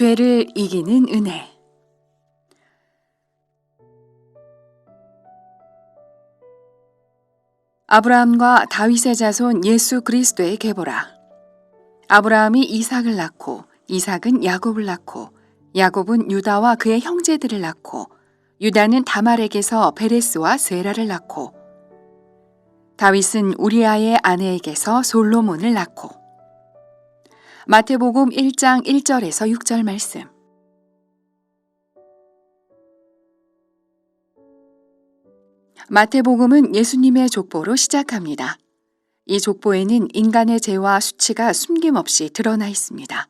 죄를 이기는 은혜. 아브라함과 다윗의 자손 예수 그리스도의 계보라. 아브라함이 이삭을 낳고 이삭은 야곱을 낳고 야곱은 유다와 그의 형제들을 낳고 유다는 다말에게서 베레스와 세라를 낳고 다윗은 우리아의 아내에게서 솔로몬을 낳고 마태복음 1장 1절에서 6절 말씀 마태복음은 예수님의 족보로 시작합니다. 이 족보에는 인간의 죄와 수치가 숨김없이 드러나 있습니다.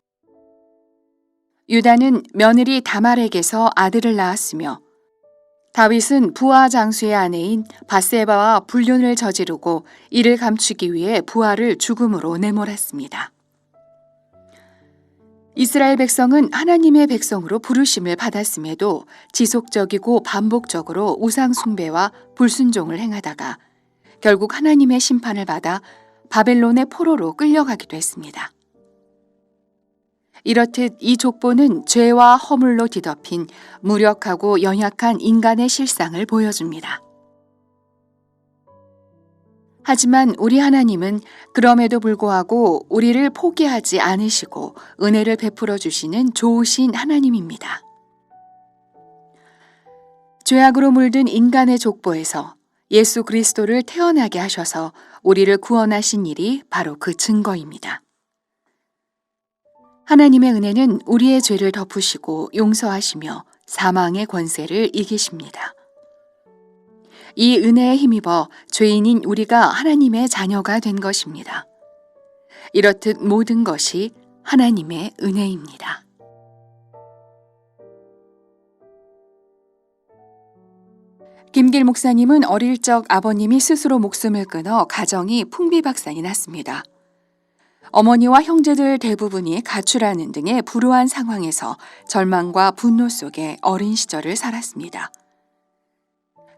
유다는 며느리 다말에게서 아들을 낳았으며 다윗은 부하 장수의 아내인 바세바와 불륜을 저지르고 이를 감추기 위해 부하를 죽음으로 내몰았습니다. 이스라엘 백성은 하나님의 백성으로 부르심을 받았음에도 지속적이고 반복적으로 우상숭배와 불순종을 행하다가 결국 하나님의 심판을 받아 바벨론의 포로로 끌려가기도 했습니다. 이렇듯 이 족보는 죄와 허물로 뒤덮인 무력하고 연약한 인간의 실상을 보여줍니다. 하지만 우리 하나님은 그럼에도 불구하고 우리를 포기하지 않으시고 은혜를 베풀어 주시는 좋으신 하나님입니다. 죄악으로 물든 인간의 족보에서 예수 그리스도를 태어나게 하셔서 우리를 구원하신 일이 바로 그 증거입니다. 하나님의 은혜는 우리의 죄를 덮으시고 용서하시며 사망의 권세를 이기십니다. 이 은혜에 힘입어 죄인인 우리가 하나님의 자녀가 된 것입니다. 이렇듯 모든 것이 하나님의 은혜입니다. 김길 목사님은 어릴 적 아버님이 스스로 목숨을 끊어 가정이 풍비박산이 났습니다. 어머니와 형제들 대부분이 가출하는 등의 불우한 상황에서 절망과 분노 속에 어린 시절을 살았습니다.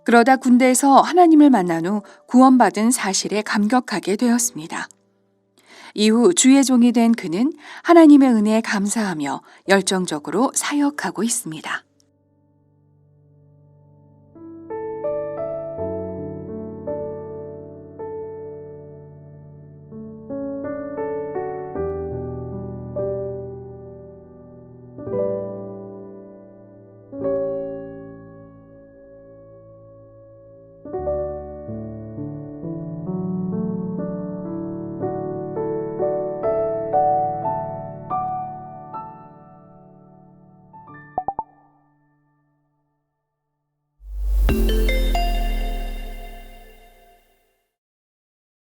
그러다 군대에서 하나님을 만난 후 구원받은 사실에 감격하게 되었습니다. 이후 주의 종이 된 그는 하나님의 은혜에 감사하며 열정적으로 사역하고 있습니다.